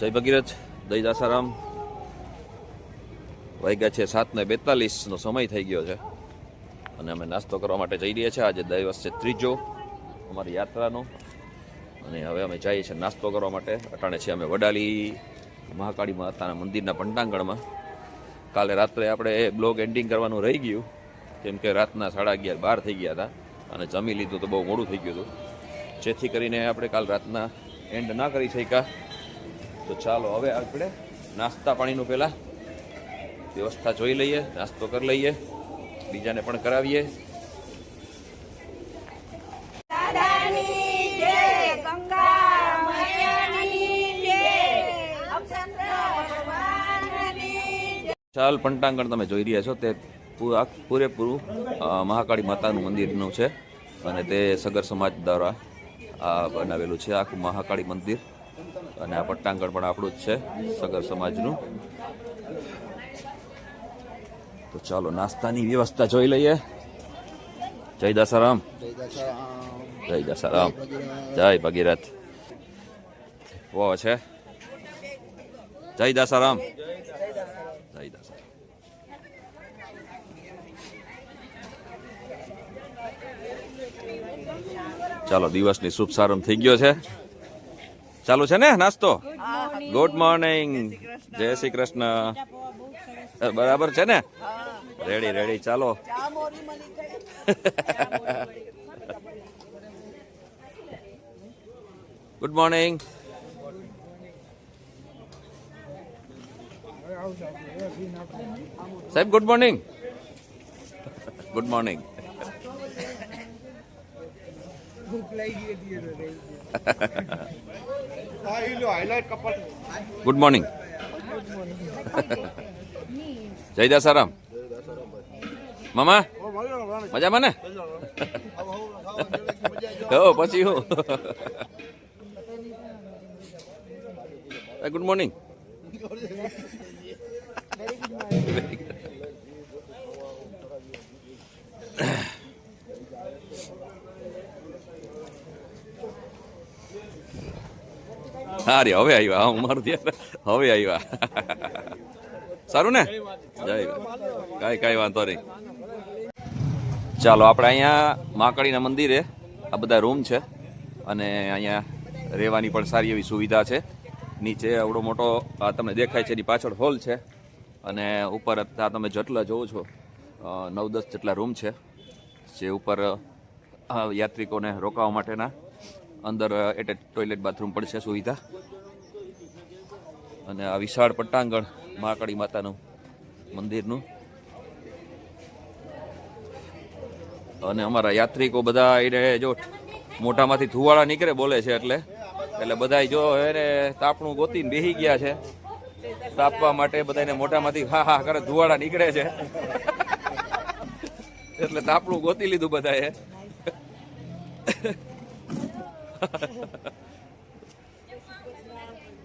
જય ભગીરથ દઈ દાસારામ. વાગ્યા છે સાતને બેતાલીસનો સમય થઈ ગયો છે. અને અમે નાસ્તો કરવા માટે જઈ રહ્યા છીએ આજે દિવસ છે ત્રીજો અમારી યાત્રાનો. અને હવે અમે જઈએ છીએ નાસ્તો કરવા માટે. અટાણે છીએ અમે વડાલી મહાકાળી માતાના મંદિરના પંટાંગણમાં કાલે રાત્રે આપણે બ્લોગ એન્ડિંગ કરવાનું રહી ગયું. કેમ કે રાતના સાડા અગિયાર, બાર થઈ ગયા હતા. અને જમી લીધું તો બહુ મોડું થઈ ગયું હતું. જેથી કરીને આપણે કાલ રાતના એન્ડ ના કરી શક્યા. તો ચાલો હવે આપણે નાસ્તા પાણીનું પહેલાં વ્યવસ્થા જોઈ લઈએ નાસ્તો કરી લઈએ બીજાને પણ કરાવીએ. ચાલ પંટાંગણ તમે જોઈ રહ્યા છો તે પૂરેપૂરું મહાકાળી માતાનું મંદિરનું છે અને તે સગર સમાજ દ્વારા આ બનાવેલું છે આખું મહાકાળી મંદિર. અને આ પટ્ટાંગણ પણ આપણું જ છે, સગર સમાજનું. તો ચાલો, નાસ્તાની વ્યવસ્થા જોઈ લઈએ. જય દાસારામ. જય દાસારામ. જય ભગીરથ. વો છે. જય દાસારામ. જય દાસારામ. ચાલો, દિવસની શુભ સારંભ થઈ ગયો છે. ચાલુ છે ને નાસ્તો ગુડ મોર્નિંગ જય શ્રી કૃષ્ણ અ, બરાબર છે ને રેડી રેડી ચાલો ગુડ મોર્નિંગ સાહેબ good morning good morning good morning જય દાસારામ. મામા મજામાં ને? હો પછી હું? ગુડ મોર્નિંગ હા રે હવે આવ્યા હું મારું ધ્યાન હવે આવ્યા સારું ને? જય કાંઈ કાંઈ વાંધો નહીં. ચાલો, આપણે અહીંયા માકડીના મંદિરે આ બધા રૂમ છે અને અહીંયા રહેવાની પણ સારી એવી સુવિધા છે. નીચે આવડો મોટો, આ તમને દેખાય છે, એની પાછળ હોલ છે. અને ઉપર આ તમે જેટલા જોવો છો નવ દસ જેટલા રૂમ છે. જે ઉપર યાત્રિકોને રોકાવા માટેના અંદર એટેચ ટોયલેટ બાથરૂમ પણ છે સુવિધા. અને આ વિશાળ પટ્ટાંગણ મહાકાળી માતાનું મંદિરનું. અને અમારા યાત્રિકો બધા એને જો મોટામાંથી ધુવાળા નીકળે બોલે છે એટલે એટલે બધા જો એને તાપણું ગોતીને બેસી ગયા છે. તાપવા માટે બધાને મોટામાંથી હા હા, કરે ધુવાળા નીકળે છે. એટલે તાપણું ગોતી લીધું બધાએ.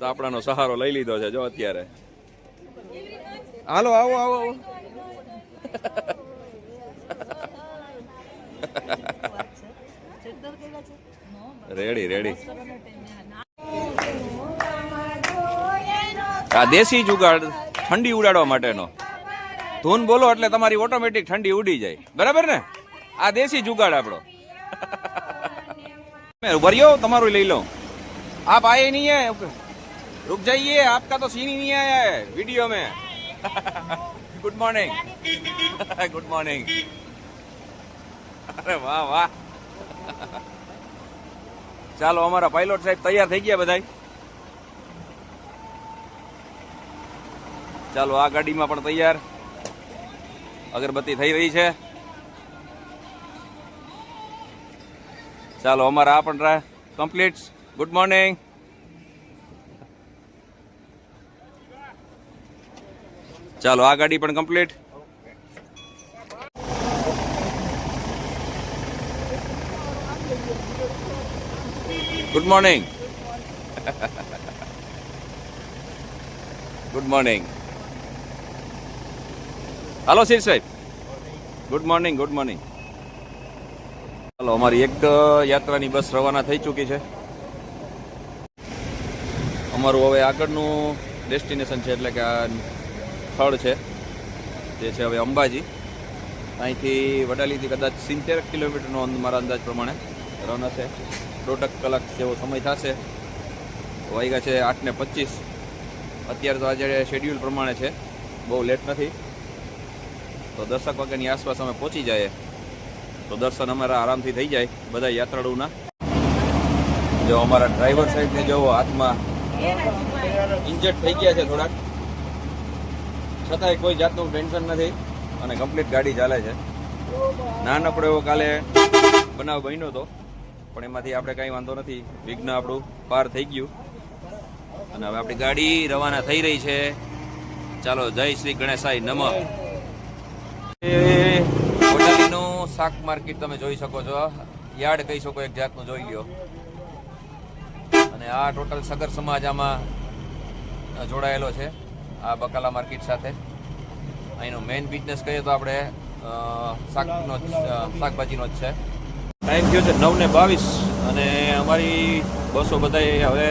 તાપણાનો સહારો લઈ લીધો છે, જો અત્યારે. હાલો, આવો આવો આવો. Ready ready. આ દેશી જુગાડ ઠંડી ઉડાડવા માટેનો. ધૂન બોલો એટલે તમારી ઓટોમેટિક ઠંડી ઉડી જાય. બરાબર ને? આ દેશી જુગાડ આપણો. ભર્યો તમારું લઈ લો आप आए नहीं है रुक जाइए आपका तो सीन ही नहीं आया है वीडियो में गुड मॉर्निंग गुड मॉर्निंग અરે વાહ વાહ ચાલો અમારા પાયલોટ સાહેબ તૈયાર થઈ ગયા બધા ચાલો આ ગાડીમાં પણ તૈયાર અગરબત્તી થઈ રહી છે ચાલો, અમારા આ પણ કમ્પ્લીટ ગુડ મોર્નિંગ ચાલો, આ ગાડી પણ complete good morning good morning હાલો શીર સાહેબ ગુડ મોર્નિંગ ગુડ મોર્નિંગ ચાલો અમારી એક યાત્રાની બસ રવાના થઈ ચૂકી છે. અમારું હવે આગળનું ડેસ્ટિનેશન છે, એટલે કે આ સ્થળ છે જે છે હવે અંબાજી. અહીંથી વડાલીથી કદાચ સિત્તેર કિલોમીટરનો મારા અંદાજ પ્રમાણે રવાના છે દોઢક કલાક જેવો સમય થશે. વાગ્યા છે આઠ ને પચીસ. અત્યારે તો આજે શેડ્યુલ પ્રમાણે છે. બહુ લેટ નથી. તો દસક વાગ્યાની આસપાસ અમે પહોંચી જાય તો દર્શન અમારા આરામથી થઈ જાય બધા યાત્રાળુના. જો અમારા ડ્રાઈવર સાહેબને જો હાથમાં ઇન્જર્ડ થઈ ગયા છે થોડાક. છતાંય કોઈ જાતનું ટેન્શન નથી અને કમ્પ્લીટ ગાડી ચાલે છે. નાનકડો એવો કાલે બનાવ બન્યો હતો પણ એમાંથી આપણે કાંઈ વાંધો નથી. વિઘ્ન આપણું પાર થઈ ગયું. અને હવે આપણી ગાડી રવાના થઈ રહી છે. ચાલો જય શ્રી ગણેશાય નમઃ. શાક માર્કેટ તમે જોઈ શકો છો. યાર્ડ કહી શકો એક જાતનું જોઈ લ્યો. અને આ ટોટલ સગર સમાજ આમાં જોડાયેલો છે આ બકાલા માર્કેટ સાથે. અહીંનો મેઇન બિઝનેસ કહીએ તો આપણે શાકનો જ, શાકભાજીનો જ છે. ટાઈમ થયો છે નવ ને બાવીસ અને અમારી બસો બધાએ હવે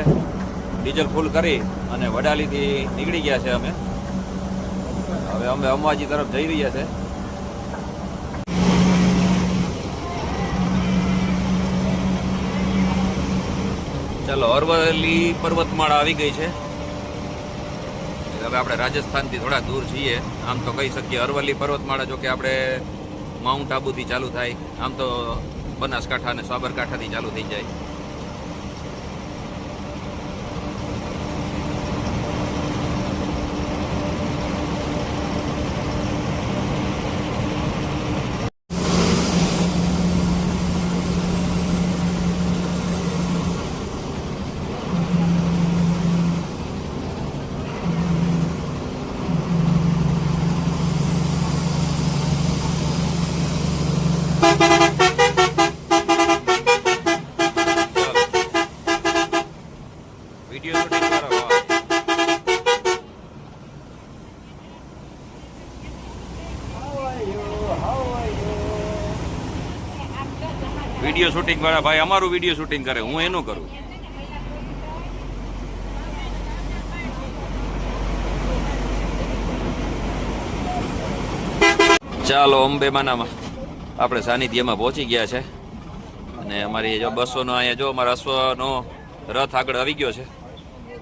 ડીઝલ ફૂલ કરી અને વડાલીથી નીકળી ગયા છે અમે. હવે અમે અંબાજી તરફ જઈ રહ્યા છે. ચાલો, અરવલ્લી પર્વતમાળા આવી ગઈ છે. હવે આપણે રાજસ્થાનથી થોડા દૂર છીએ આમ તો કહી શકીએ અરવલ્લી પર્વતમાળા જો કે આપણે માઉન્ટ આબુથી ચાલુ થાય. આમ તો બનાસકાંઠા અને સાબરકાંઠાથી ચાલુ થઈ જાય. વીડિયો શૂટિંગ કરો વીડિયો શૂટિંગ વાળા ભાઈ અમારું વીડિયો શૂટિંગ કરે, હું એનું કરું. ચાલો, અંબે માનામાં. આપણે સાનિધ્યમાં પહોંચી ગયા છે. અને અમારી જો બસોનો અહીંયા જો, અમારા અશ્વનો રથ આગળ આવી ગયો છે.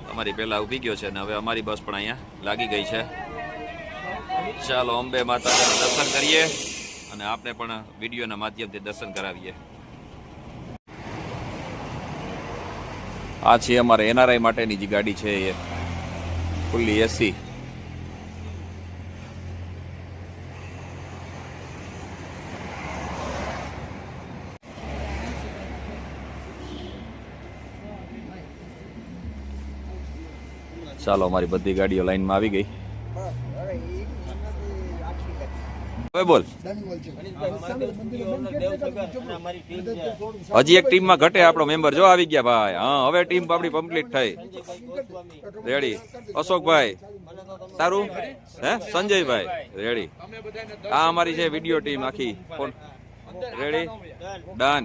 અમારી પહેલા ઊભી ગયો છે અને હવે અમારી બસ પણ અહીંયા લાગી ગઈ છે. ચાલો, અંબે માતાના દર્શન કરીએ અને આપણે પણ વિડીયોના માધ્યમથી દર્શન કરાવીએ. આ છે અમારે એનઆરઆઈ માટેની જે ગાડી છે એ ફૂલ્લી એસી. ચાલો, અમારી બધી ગાડીઓ લાઈનમાં આવી ગઈ. હવે બોલ. હજી એક ટીમમાં ઘટે આપણો મેમ્બર. જો આવી ગયા ભાઈ. હા, હવે ટીમ આપણી કમ્પ્લીટ થઈ. રેડી અશોકભાઈ. સારું હે? સંજયભાઈ. રેડી આ અમારી છે વીડિયો ટીમ આખી. રેડી ડન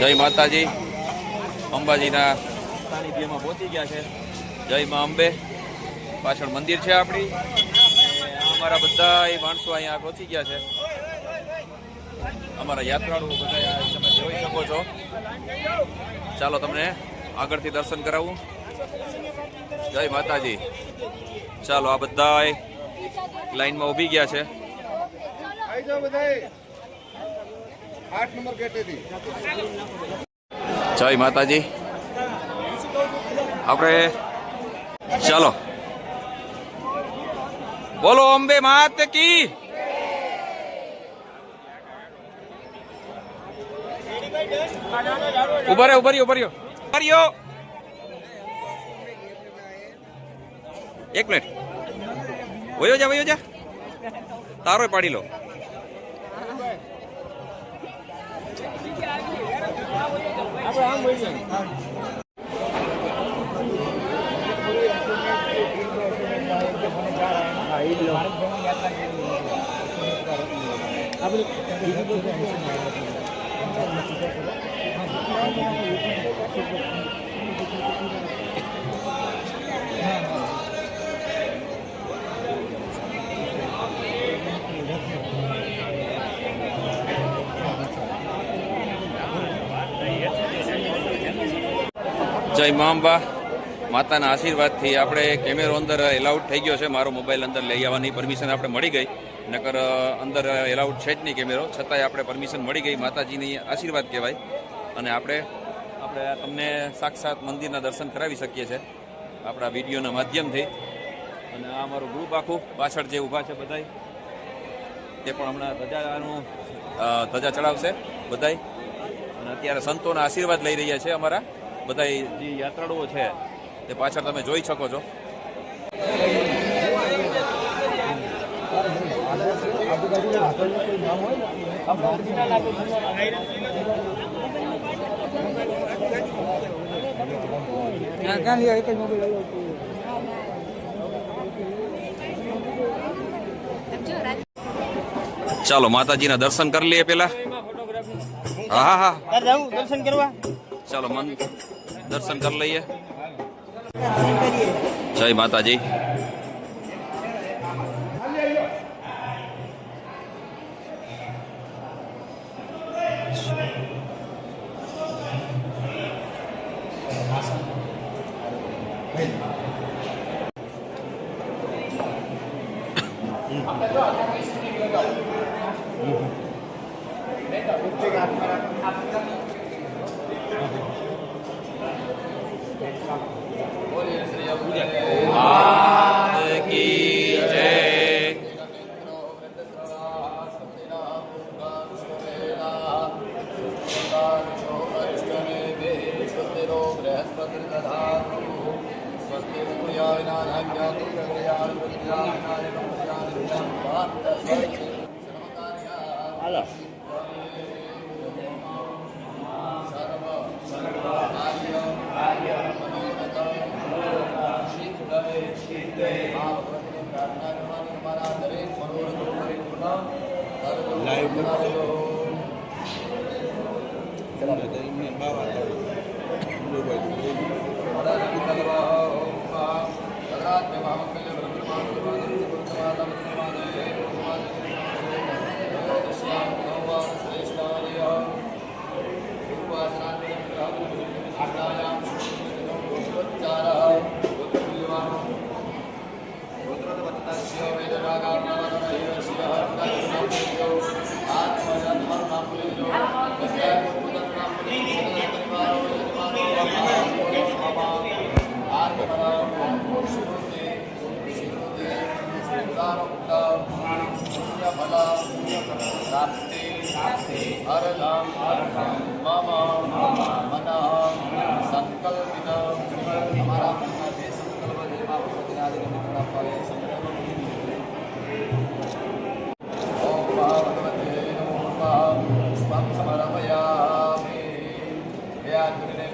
જય માતાજી. અંબાજીના સાનિધ્યમાં પહોંચી ગયા છે. જય માં અંબે. પાછળ મંદિર છે આપણી. અમારા બધા એ માણસો અહીંયા પહોંચી ગયા છે. અમારા યાત્રાળુઓ બધા તમે જોઈ શકો છો. ચાલો તમને આગળથી દર્શન કરાવું. જય માતાજી. ચાલો આ બધા લાઈનમાં ઊભી ગયા છે. જય માતાજી. આપણે ચાલો. બોલો, અંબે માત કી. ઊભા રહ્યો ઊભા રહ્યો ઊભા રહ્યો. ઊભા રહ્યો. એક મિનિટ. વયો જા વયો જા. તારો પાડી લો. આપણે આમ సైడ్లో అప్పుడు જય મામબા માતાના આશીર્વાદથી આપણે કેમેરો અંદર એલાઉડ થઈ ગયો છે. મારો મોબાઈલ અંદર લઈ આવવાની પરમિશન આપણે મળી ગઈ. નકર અંદર એલાઉડ છે જ નહીં કેમેરો. છતાંય આપણે પરમિશન મળી ગઈ. માતાજીની આશીર્વાદ કહેવાય. અને આપણે આપણે તમને સાક્ષાત મંદિરના દર્શન કરાવી શકીએ છીએ. આપણા વિડીયોના માધ્યમથી. અને આ અમારું ગ્રુપ આખું પાછળ જે ઊભા છે બધાય, તે પણ હમણાં ધજાનું ધજા ચડાવશે બધાય. અને અત્યારે સંતોના આશીર્વાદ લઈ રહ્યા છે અમારા. બધા જે યાત્રાળુઓ છે તે પાછળ તમે જોઈ શકો છો. ચાલો માતાજીના દર્શન કરી લઈએ પેલા હા હા. હા દર્શન કરવા. ચાલો મન દર્શન કરી લઈએ. જય માતાજી. Claro.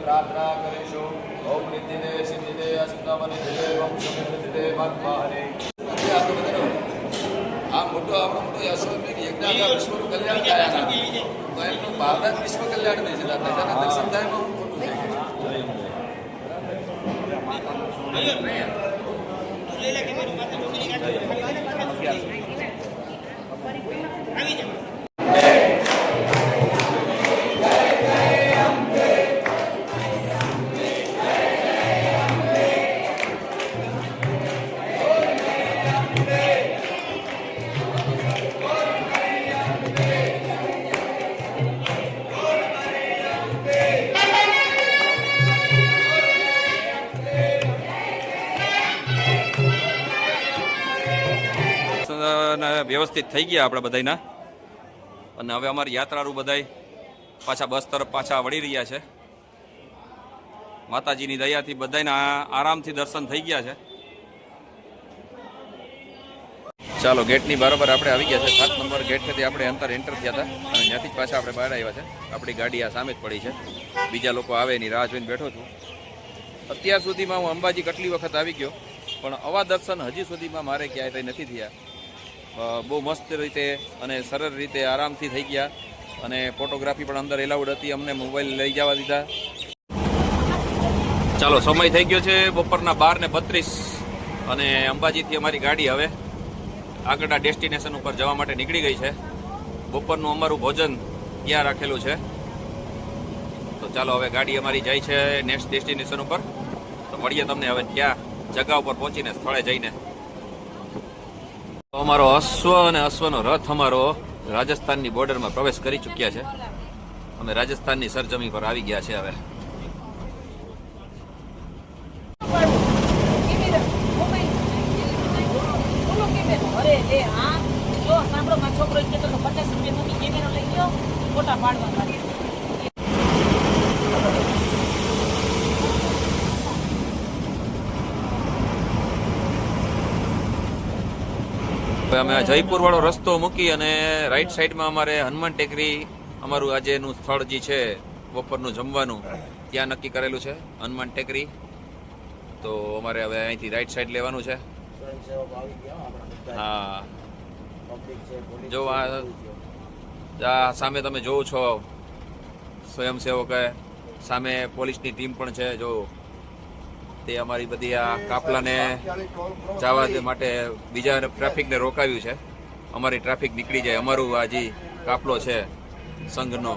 પ્રાર્થના કરીશું. ઓમ નિધિદે સિદ્ધિદે અસ્તમ નિધિદે વંશ નિધિદે મન્મારે આ મોટો, આપણો મોટો અશ્વમેઘ યજ્ઞ વિશ્વ કલ્યાણ થયા તો એમનું ભારત વિશ્વ કલ્યાણ થઈ જતા દાદાના દર્શન થાય એમાં હું ખોટું છે ને થઈ ગયા આપણે બધાયના. અને હવે અમારી યાત્રાળુ બધાય પાછા બસ તરફ પાછા વળી રહ્યા છે. માતાજીની દયાથી બધાયના આરામથી દર્શન થઈ ગયા છે. ચાલો, ગેટની બરાબર આપણે આવી ગયા છે. સાત નંબર ગેટથી આપણે અંતર એન્ટર થયા હતા. અને ત્યાંથી જ પાછા આપણે બહાર આવ્યા છે. આપણી ગાડી આ સામે જ પડી છે. બીજા લોકો આવે એની રાહ જોઈને બેઠો છું. અત્યાર સુધીમાં હું અંબાજી કેટલી વખત આવી ગયો, પણ અવા દર્શન હજી સુધીમાં મારે ક્યાંય નથી થયા. બહુ મસ્ત રીતે અને સરળ રીતે આરામથી થઈ ગયા અને ફોટોગ્રાફી પણ અંદર એલાઉડ હતી. અમને મોબાઈલ લઈ જવા દીધા. ચાલો, સમય થઈ ગયો છે બપોરના બાર ને બત્રીસ અને અંબાજીથી અમારી ગાડી હવે આગળના ડેસ્ટિનેશન ઉપર જવા માટે નીકળી ગઈ છે. બપોરનું અમારું ભોજન ત્યાં રાખેલું છે. તો ચાલો, હવે ગાડી અમારી જાય છે નેક્સ્ટ ડેસ્ટિનેશન ઉપર. તો મળીએ તમને હવે ત્યાં જગા ઉપર પહોંચીને સ્થળે જઈને. અમારો અશ્વ અને અશ્વનો રથ અમારો રાજસ્થાનની બોર્ડરમાં પ્રવેશ કરી ચૂક્યા છે. અમે રાજસ્થાનની સરજમી પર આવી ગયા છે હવે. છોકરો પચાસ રૂપિયા ફોટા પાડવા માટે હવે અમે જયપુર વાળો રસ્તો મૂકી અને રાઈટ સાઈડમાં અમારે હનુમાન ટેકરી, અમારું આજેનું સ્થળ જે છે, બપોરનું જમવાનું, ત્યાં નક્કી કરેલું છે, હનુમાન ટેકરી. તો અમારે હવે અહીંથી રાઈટ સાઈડ લેવાનું છે. હા. જો આ સામે તમે જોવો છો, સ્વયંસેવકે, સામે પોલીસની ટીમ પણ છે, જો તે અમારી બધી આ કાફલાને જવા માટે બીજા ટ્રાફિકને રોકાવ્યું છે. અમારી ટ્રાફિક નીકળી જાય. અમારું આ જે કાફલો છે, સંઘનો